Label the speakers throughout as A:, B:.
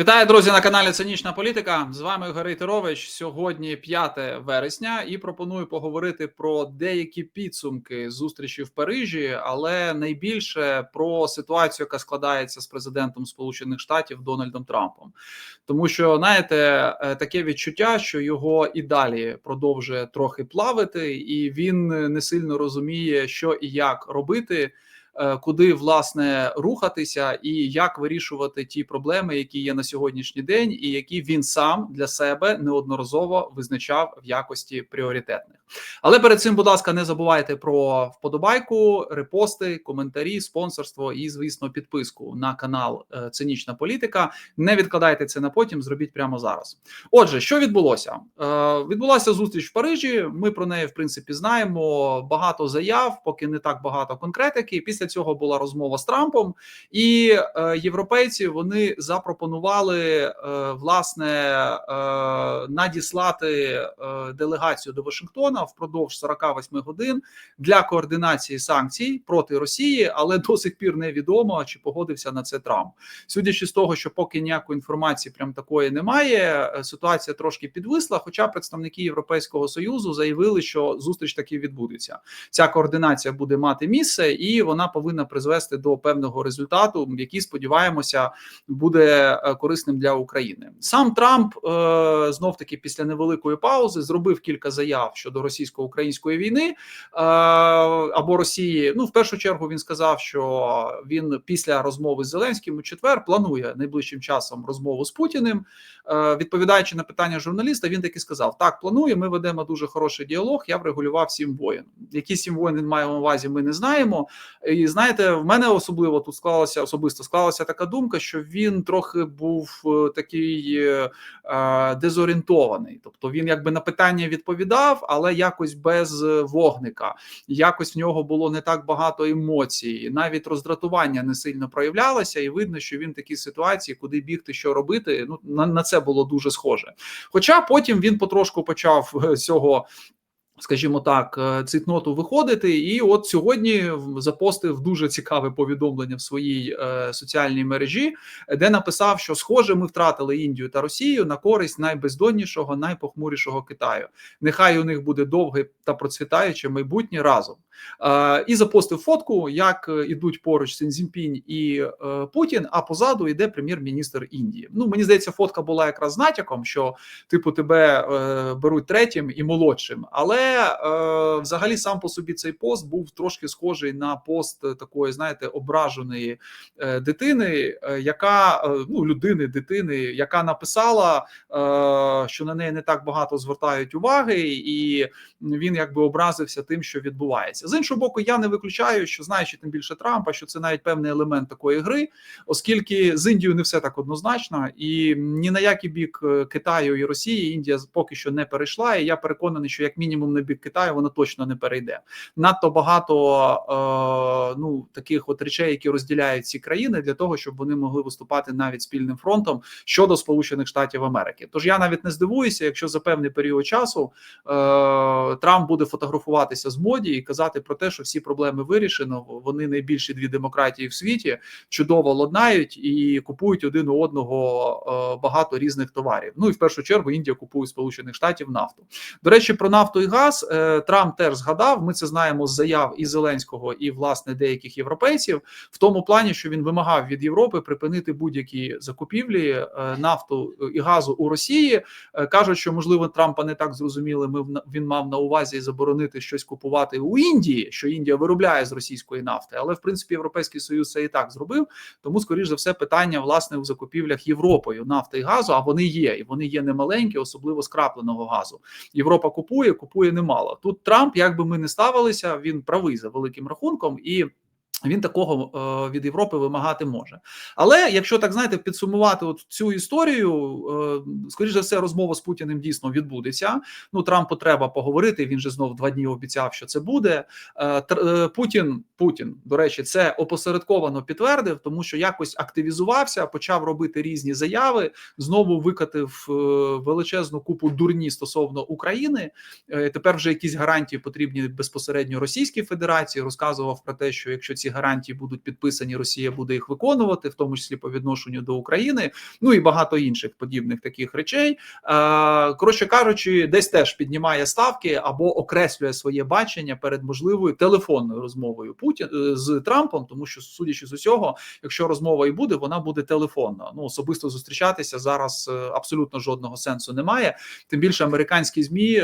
A: Вітаю, друзі, на каналі Цинічна Політика. З вами Ігор Рейтерович. Сьогодні 5 вересня, і пропоную поговорити про деякі підсумки зустрічі в Парижі, але найбільше про ситуацію, яка складається з президентом Сполучених Штатів Дональдом Трампом, тому що знаєте, е, таке відчуття, що його і далі продовжує трохи плавити, і він не сильно розуміє, що і як робити. Е, куди власне рухатися і як вирішувати ті проблеми, які є на сьогоднішній день, і які він сам для себе неодноразово визначав в якості пріоритетних. Але перед цим, будь ласка, не забувайте про вподобайку, репости, коментарі, спонсорство і, звісно, підписку на канал е, Цинічна Політика. Не відкладайте це на потім, зробіть прямо зараз. Отже, що відбулося? Е, відбулася зустріч в Парижі. Ми про неї в принципі знаємо. Багато заяв, поки не так багато конкретики. Після цього була розмова з Трампом, і е, європейці вони запропонували е, власне е, надіслати е, делегацію до Вашингтона впродовж 48 годин для координації санкцій проти Росії, але до сих пір невідомо чи погодився на це Трамп. Судячи з того, що поки ніякої інформації прям такої немає, е, ситуація трошки підвисла. Хоча представники Європейського союзу заявили, що зустріч таки відбудеться. Ця координація буде мати місце, і вона повинна призвести до певного результату, який сподіваємося буде е, корисним для України. Сам Трамп е, знов таки після невеликої паузи зробив кілька заяв щодо російсько-української війни е, або Росії. Ну в першу чергу він сказав, що він після розмови з Зеленським у четвер планує найближчим часом розмову з Путіним. Відповідаючи на питання журналіста, він таки сказав: Так, планує. Ми ведемо дуже хороший діалог. Я врегулював сім воєн. Які сім воєн він має на увазі, ми не знаємо. І знаєте, в мене особливо тут склалася особисто склалася така думка, що він трохи був е, такий е, дезорієнтований. Тобто він якби на питання відповідав, але якось без вогника. Якось в нього було не так багато емоцій, навіть роздратування не сильно проявлялося, і видно, що він в такій ситуації, куди бігти, що робити. Ну на, на це було дуже схоже. Хоча потім він потрошку почав е, цього скажімо так, е, цитноту виходити, і от сьогодні запостив дуже цікаве повідомлення в своїй е, соціальній мережі, де написав, що схоже, ми втратили Індію та Росію на користь найбездоннішого, найпохмурішого Китаю. Нехай у них буде довге та процвітаюче майбутнє разом. Е, і запостив фотку, як ідуть поруч Сінзінпінь і Путін. А позаду йде прем'єр-міністр Індії. Ну мені здається, фотка була якраз натяком, що типу тебе беруть третім і молодшим, але. Е, взагалі сам по собі цей пост був трошки схожий на пост такої, знаєте, ображеної е, дитини, е, яка ну людини, дитини, яка написала, що на неї не так багато звертають уваги, і він якби образився тим, що відбувається. З іншого боку, я не виключаю, що знаючи тим більше Трампа, що це навіть певний елемент такої гри, оскільки з Індією не все так однозначно, і ні на який бік Китаю і Росії Індія поки що не перейшла. І я переконаний, що як мінімум на бік Китаю, воно точно не перейде. Надто багато е, ну таких от речей, які розділяють ці країни, для того, щоб вони могли виступати навіть спільним фронтом щодо Сполучених Штатів Америки. Тож я навіть не здивуюся, якщо за певний період часу е, Трамп буде фотографуватися з моді і казати про те, що всі проблеми вирішено. Вони найбільші дві демократії в світі чудово ладнають і купують один у одного е, багато різних товарів. Ну і в першу чергу Індія купує Сполучених Штатів нафту. До речі, про нафту і газ час е, Трамп теж згадав. Ми це знаємо з заяв і Зеленського, і власне деяких європейців, в тому плані, що він вимагав від Європи припинити будь-які закупівлі е, нафту і газу у Росії. Е, кажуть, що можливо Трампа не так зрозуміли. Ми він мав на увазі заборонити щось купувати у Індії, що Індія виробляє з російської нафти, але в принципі європейський союз це і так зробив. Тому, скоріш за все, питання власне у закупівлях Європою нафти і газу. А вони є, і вони є немаленькі, особливо скрапленого газу. Європа купує, купує немає мало. Тут Трамп, як би ми не ставилися, він правий за великим рахунком і. Він такого е, від Європи вимагати може, але якщо так знаєте, підсумувати от цю історію, е, скоріш за все, розмова з Путіним дійсно відбудеться. Ну Трампу треба поговорити. Він же знов два дні обіцяв, що це буде. Е, Путін Путін до речі, це опосередковано підтвердив, тому що якось активізувався, почав робити різні заяви. Знову викатив величезну купу дурні стосовно України. Тепер вже якісь гарантії потрібні безпосередньо Російській Федерації. Розказував про те, що якщо ці ці гарантії будуть підписані, Росія буде їх виконувати, в тому числі по відношенню до України, ну і багато інших подібних таких речей. Е, коротше кажучи, десь теж піднімає ставки або окреслює своє бачення перед можливою телефонною розмовою Путін е, з Трампом, тому що, судячи з усього, якщо розмова і буде, вона буде телефонна. Ну особисто зустрічатися зараз абсолютно жодного сенсу немає. Тим більше американські змі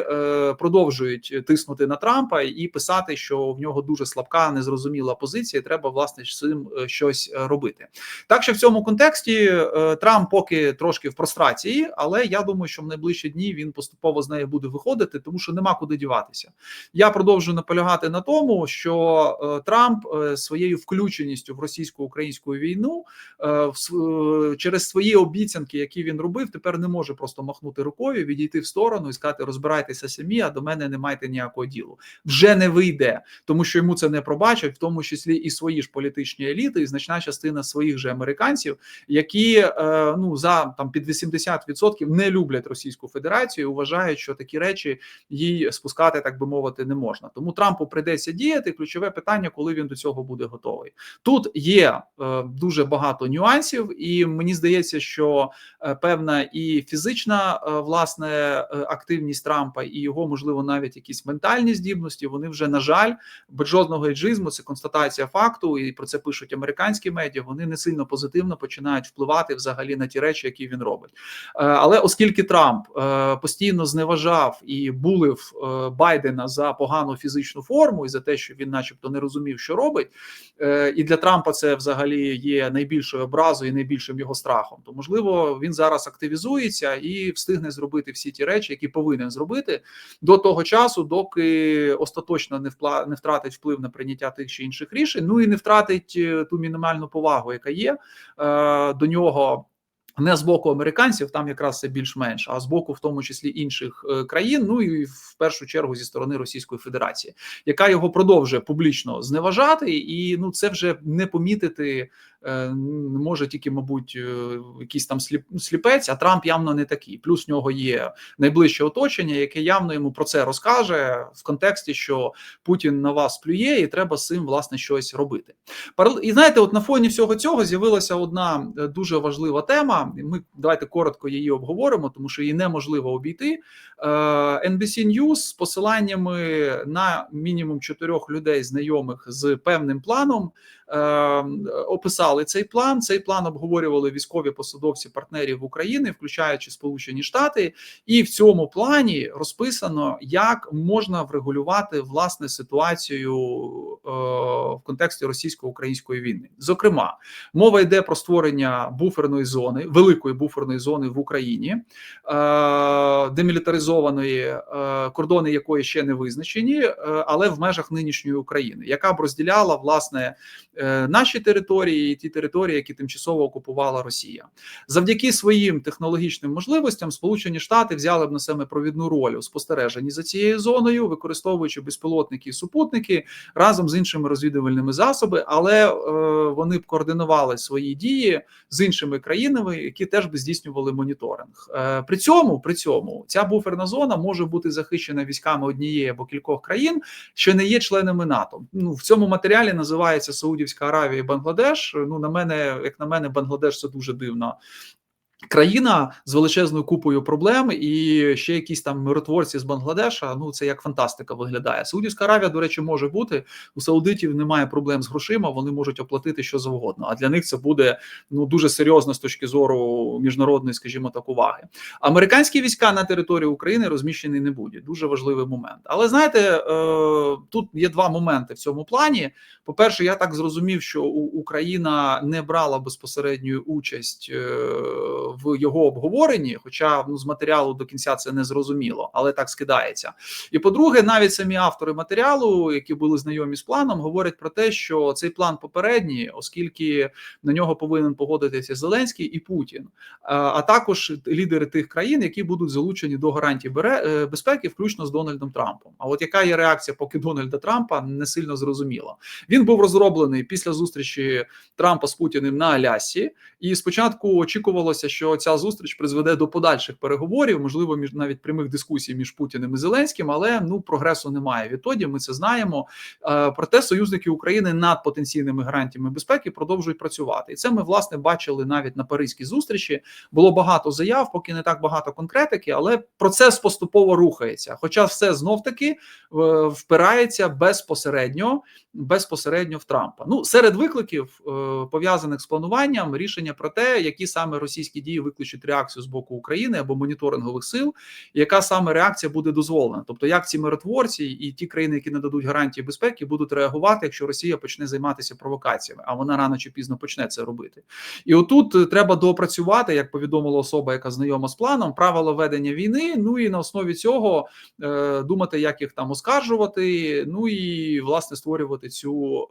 A: продовжують тиснути на Трампа і писати, що в нього дуже слабка, незрозуміла позиція. І Треба власне з цим щось робити. Так що в цьому контексті Трамп поки трошки в прострації, але я думаю, що в найближчі дні він поступово з неї буде виходити, тому що нема куди діватися. Я продовжую наполягати на тому, що Трамп своєю включеністю в російсько-українську війну через свої обіцянки, які він робив, тепер не може просто махнути рукою, відійти в сторону і сказати: розбирайтеся самі, а до мене не майте ніякого ділу. Вже не вийде, тому що йому це не пробачать, в тому числі і свої ж політичні еліти, і значна частина своїх же американців, які ну за там під 80% не люблять Російську Федерацію, і вважають, що такі речі їй спускати, так би мовити, не можна. Тому Трампу прийдеться діяти. Ключове питання, коли він до цього буде готовий. Тут є е, дуже багато нюансів, і мені здається, що е, певна і фізична е, власне е, активність Трампа, і його можливо навіть якісь ментальні здібності. Вони вже на жаль, без жодного еджизму, це констатація факту, і про це пишуть американські медіа. Вони не сильно позитивно починають впливати взагалі на ті речі, які він робить. Але оскільки Трамп постійно зневажав і булив Байдена за погану фізичну форму і за те, що він, начебто, не розумів, що робить, і для Трампа це взагалі є найбільшою образою і найбільшим його страхом, то можливо він зараз активізується і встигне зробити всі ті речі, які повинен зробити до того часу, доки остаточно не втратить вплив на прийняття тих чи інших рішень. Ну і не втратить е, ту мінімальну повагу, яка є е, до нього. Не з боку американців, там якраз це більш-менш, а з боку, в тому числі інших е, країн, ну і в першу чергу зі сторони Російської Федерації, яка його продовжує публічно зневажати, і ну це вже не помітити може тільки, мабуть, е, якийсь там сліп, сліпець, а Трамп явно не такий. Плюс в нього є найближче оточення, яке явно йому про це розкаже в контексті, що Путін на вас плює, і треба з цим власне щось робити. І знаєте, от на фоні всього цього з'явилася одна е, дуже важлива тема. Ми давайте коротко її обговоримо, тому що її неможливо обійти. NBC News з посиланнями на мінімум чотирьох людей, знайомих з певним планом. Ем, описали цей план. Цей план обговорювали військові посадовці партнерів України, включаючи Сполучені Штати, і в цьому плані розписано, як можна врегулювати власне ситуацію е, в контексті російсько-української війни. Зокрема, мова йде про створення буферної зони, великої буферної зони в Україні, е, демілітаризованої е, кордони якої ще не визначені, але в межах нинішньої України, яка б розділяла власне Е, наші території і ті території, які тимчасово окупувала Росія, завдяки своїм технологічним можливостям, Сполучені Штати взяли б на себе провідну роль у спостереженні за цією зоною, використовуючи безпілотники і супутники разом з іншими розвідувальними засобами, але е, вони б координували свої дії з іншими країнами, які теж би здійснювали моніторинг. Е, при цьому при цьому ця буферна зона може бути захищена військами однієї або кількох країн, що не є членами НАТО. Ну в цьому матеріалі називається Сауді. Саудівська Аравія і Бангладеш. Ну на мене, як на мене, Бангладеш це дуже дивно. Країна з величезною купою проблем, і ще якісь там миротворці з Бангладеша. Ну це як фантастика виглядає. Саудівська Аравія, до речі, може бути у Саудитів. Немає проблем з грошима. Вони можуть оплатити що завгодно. А для них це буде ну дуже серйозно з точки зору міжнародної, скажімо так, уваги. Американські війська на території України розміщені не будуть. Дуже важливий момент. Але знаєте, е, тут є два моменти в цьому плані. По перше, я так зрозумів, що Україна не брала безпосередню участь. В його обговоренні, хоча ну з матеріалу до кінця це не зрозуміло, але так скидається. І по-друге, навіть самі автори матеріалу, які були знайомі з планом, говорять про те, що цей план попередній, оскільки на нього повинен погодитися Зеленський і Путін, а також лідери тих країн, які будуть залучені до гарантій е, безпеки, включно з Дональдом Трампом. А от яка є реакція, поки Дональда Трампа не сильно зрозуміла. Він був розроблений після зустрічі Трампа з Путіним на Алясі, і спочатку очікувалося, що що ця зустріч призведе до подальших переговорів, можливо, між навіть прямих дискусій між Путіним і Зеленським, але ну прогресу немає. Відтоді ми це знаємо. Е, проте союзники України над потенційними гарантіями безпеки продовжують працювати, і це ми власне бачили навіть на Паризькій зустрічі. Було багато заяв, поки не так багато конкретики, але процес поступово рухається. Хоча все знов таки е, впирається безпосередньо безпосередньо в Трампа. Ну серед викликів е, пов'язаних з плануванням рішення про те, які саме російські дії викличуть реакцію з боку України або моніторингових сил, яка саме реакція буде дозволена, тобто як ці миротворці і ті країни, які не дадуть гарантії безпеки, будуть реагувати, якщо Росія почне займатися провокаціями, а вона рано чи пізно почне це робити. І отут е, треба доопрацювати, як повідомила особа, яка знайома з планом, правила ведення війни. Ну і на основі цього е, думати, як їх там оскаржувати. Ну і власне створювати цю е,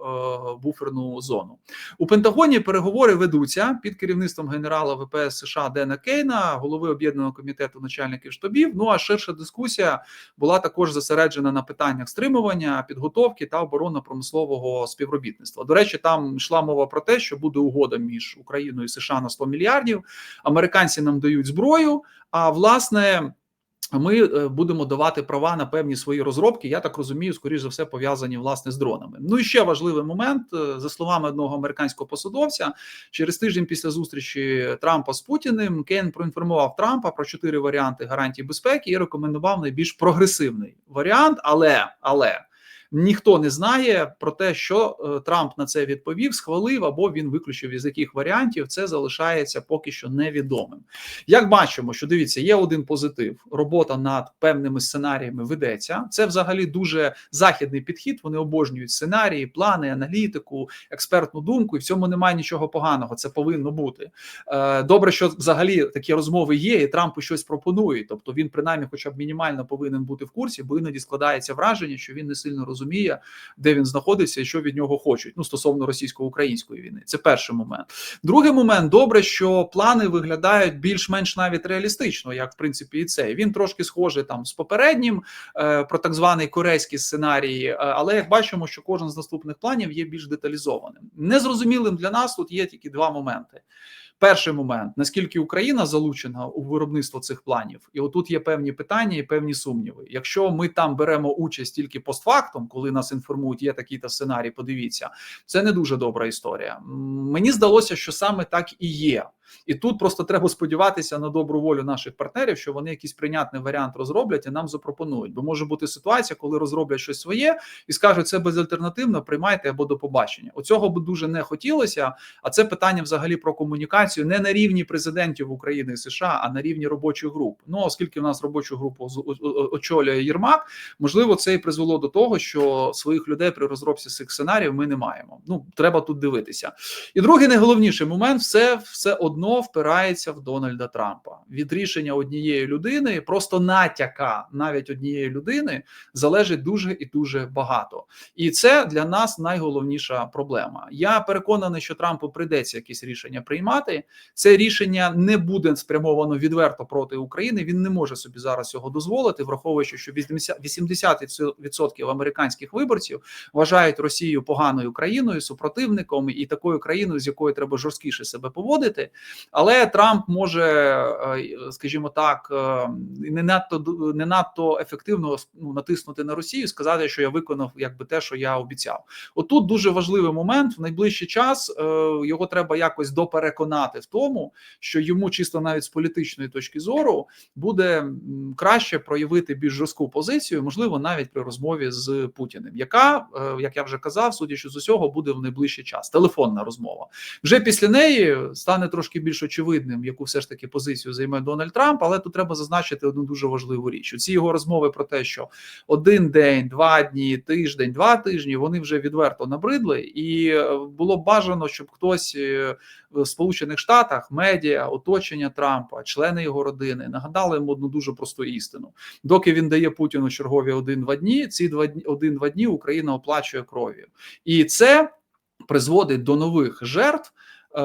A: буферну зону у Пентагоні. Переговори ведуться під керівництвом генерала ВПС США Дена Кейна, голови об'єднаного комітету начальників штабів. Ну а ширша дискусія була також зосереджена на питаннях стримування, підготовки та оборонно-промислового співробітництва. До речі, там йшла мова про те, що буде угода між Україною і США на 100 мільярдів. Американці нам дають зброю. А власне. Ми е, будемо давати права на певні свої розробки. Я так розумію, скоріш за все пов'язані власне з дронами. Ну і ще важливий момент е, за словами одного американського посадовця. Через тиждень після зустрічі Трампа з Путіним Кен проінформував Трампа про чотири варіанти гарантій безпеки і рекомендував найбільш прогресивний варіант, але але. Ніхто не знає про те, що е, Трамп на це відповів, схвалив або він виключив із яких варіантів. Це залишається поки що невідомим. Як бачимо, що дивіться, є один позитив. Робота над певними сценаріями ведеться. Це взагалі дуже західний підхід. Вони обожнюють сценарії, плани, аналітику, експертну думку, і в цьому немає нічого поганого. Це повинно бути. Е, добре, що взагалі такі розмови є, і Трампу щось пропонує. Тобто він принаймні, хоча б мінімально повинен бути в курсі, бо іноді складається враження, що він не сильно розуміє розуміє, де він знаходиться і що від нього хочуть. Ну стосовно російсько-української війни. Це перший момент. Другий момент добре, що плани виглядають більш-менш навіть реалістично, як в принципі і цей. Він трошки схожий там з попереднім е, про так званий корейський сценарій, е, але як бачимо, що кожен з наступних планів є більш деталізованим. Незрозумілим для нас тут є тільки два моменти. Перший момент наскільки Україна залучена у виробництво цих планів, і отут є певні питання і певні сумніви. Якщо ми там беремо участь тільки постфактом, коли нас інформують, є такий та сценарій, подивіться, це не дуже добра історія. Мені здалося, що саме так і є. І тут просто треба сподіватися на добру волю наших партнерів, що вони якийсь прийнятний варіант розроблять і нам запропонують. Бо може бути ситуація, коли розроблять щось своє і скажуть, це безальтернативно, приймайте або до побачення. Оцього би дуже не хотілося. А це питання взагалі про комунікацію не на рівні президентів України і США, а на рівні робочих груп. Ну оскільки в нас робочу групу очолює Єрмак, можливо, це і призвело до того, що своїх людей при розробці цих сценаріїв ми не маємо. Ну треба тут дивитися. І другий найголовніший момент все, все одно одно впирається в Дональда Трампа. Від рішення однієї людини, просто натяка навіть однієї людини залежить дуже і дуже багато. І це для нас найголовніша проблема. Я переконаний, що Трампу прийдеться якісь рішення приймати. Це рішення не буде спрямовано відверто проти України. Він не може собі зараз цього дозволити, враховуючи, що 80% американських виборців вважають Росію поганою країною, супротивником і такою країною, з якою треба жорсткіше себе поводити. Але Трамп може, е, скажімо так, е, не надто не надто ефективно ну, натиснути на Росію, сказати, що я виконав якби те, що я обіцяв. Отут дуже важливий момент. В найближчий час е, його треба якось допереконати в тому, що йому чисто навіть з політичної точки зору буде краще проявити більш жорстку позицію, можливо, навіть при розмові з Путіним, яка, як я вже казав, судячи з усього, буде в найближчий час. Телефонна розмова вже після неї стане трошки трошки більш очевидним, яку все ж таки позицію займе Дональд Трамп, але тут треба зазначити одну дуже важливу річ: ці його розмови про те, що один день, два дні, тиждень, два тижні вони вже відверто набридли, і е, було бажано, щоб хтось е, в Сполучених Штатах, медіа, оточення Трампа, члени його родини нагадали йому одну дуже просту істину. Доки він дає Путіну чергові один-два дні, ці два дні один-два дні Україна оплачує кров'ю, і це призводить до нових жертв. Е,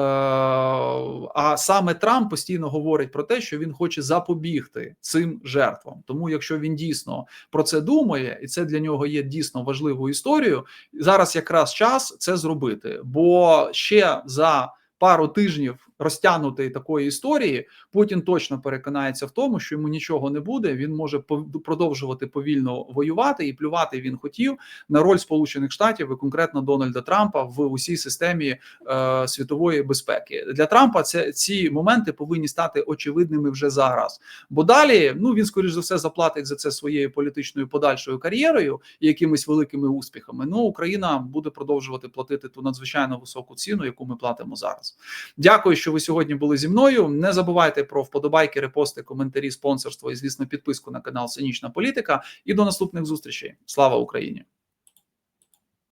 A: а саме Трамп постійно говорить про те, що він хоче запобігти цим жертвам. Тому, якщо він дійсно про це думає, і це для нього є дійсно важливою історією, зараз якраз час це зробити. Бо ще за пару тижнів розтягнутої такої історії, Путін точно переконається в тому, що йому нічого не буде. Він може продовжувати повільно воювати і плювати він хотів на роль Сполучених Штатів і конкретно Дональда Трампа в усій системі е, світової безпеки. Для Трампа це ці моменти повинні стати очевидними вже зараз. Бо далі ну він скоріш за все заплатить за це своєю політичною подальшою кар'єрою і якимись великими успіхами. Ну Україна буде продовжувати платити ту надзвичайно високу ціну, яку ми платимо зараз. Дякую, що ви сьогодні були зі мною. Не забувайте про вподобайки, репости, коментарі, спонсорство і звісно підписку на канал Синічна Політика. І до наступних зустрічей. Слава Україні!